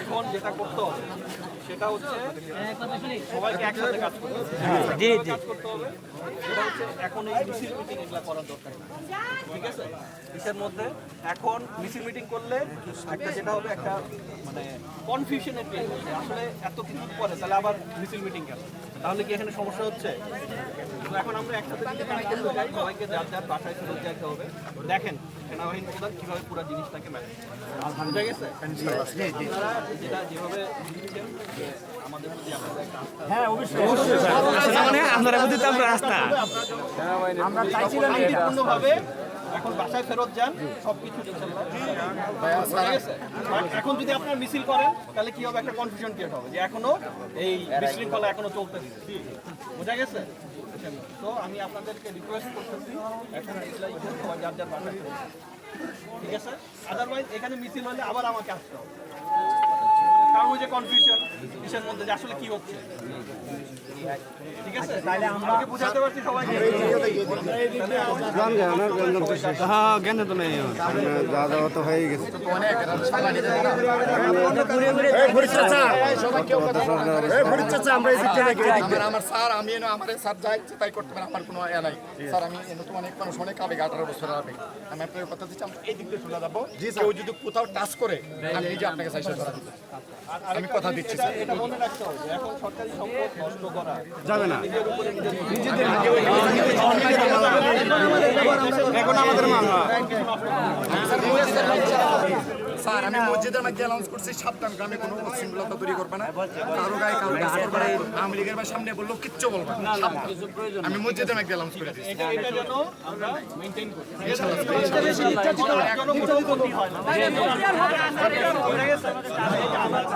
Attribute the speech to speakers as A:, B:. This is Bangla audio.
A: এখন যেটা করতে হবে, সেটা হচ্ছে, সবাইকে একসাথে কাজ করতে হবে কাজ করতে হবে সেটা এখন এই মিছিল মিটিং এগুলো করার দরকার। ঠিক আছে? কিসের মধ্যে? এখন মিছিল মিটিং করলে একটা যেটা হবে একটা মানে কনফিউশনের ক্রিয়েট হচ্ছে। আসলে এত কিছু পরে তাহলে আবার মিছিল মিটিং কেন তাহলে কি এখানে সমস্যা হচ্ছে? তো এখন আমরা একসাথে যদি কাজ করতে যাই সবাইকে যার যার বাসায় ফেরত যেতে হবে। দেখেন সেনাবাহিনী প্রধান কীভাবে পুরো জিনিসটাকে ম্যানেজ বুঝা গেছে আপনারা যেটা যেভাবে আমাদের প্রতি আপনাদের একটা আস্থা
B: হ্যাঁ অবশ্যই। আপনারা বুঝতে তো রাস্তা।
A: আমরা চাইছিলাম শান্তিপূর্ণভাবে এখন বাসায় ফেরত যান গেছে? আর এখন যদি আপনারা মিছিল করেন, তাহলে কি হবে? একটা কনফিউশন ক্রিয়েট হবে যে এখনও এই বিশৃঙ্খলা এখনও চলতেছে বোঝা গেছে? তো আমি আপনাদেরকে রিকোয়েস্ট করতেছি, এখন যার যার ঠিক আছে? আদারওয়াইজ এখানে মিছিল হলে আবার আমাকে আসতে হবে। কারণ যে কনফিউশন কিসের মধ্যে যে আসলে কি হচ্ছে? ঠিক আছে? তাহলে আমাকে বুঝাতে পারছি সবাইকে?
B: হ্যাঁ জ্ঞান তো নেই
C: যা যাওয়া তো হয়ে গেছে।
D: আমার স্যার আমি স্যার তাই করতে পারেন আমার কোনো ইয়া নাই। স্যার আমি এনে তো অনেক মানুষ অনেক আবেগ আঠারো বছর আবেগ। আমি আপনাকে কথা দিচ্ছি আমরা এই দিক দিয়ে চলে যাব। কেউ যদি কোথাও টাচ করে আমি নিজে আপনাকে করা আমি কথা দিচ্ছি
A: এটা মনে রাখতে হবে এখন সরকারি সম্পদ নষ্ট করা।
B: যাবে না।
A: নিজের উপরে
B: এখন আমাদের মামলা
D: স্যার আমি মসজিদের মধ্যে অ্যানাউন্স করছি সাবধান গ্রামে কোনো উচ্ছৃঙ্খলতা তৈরি করবে না। কারও গায়ে কারও কাজ করবে না। আওয়ামী লীগের বা সামনে বলল কিচ্ছু বলবে না। আমি মসজিদের মধ্যে অ্যানাউন্স করে দিচ্ছি।
A: এটা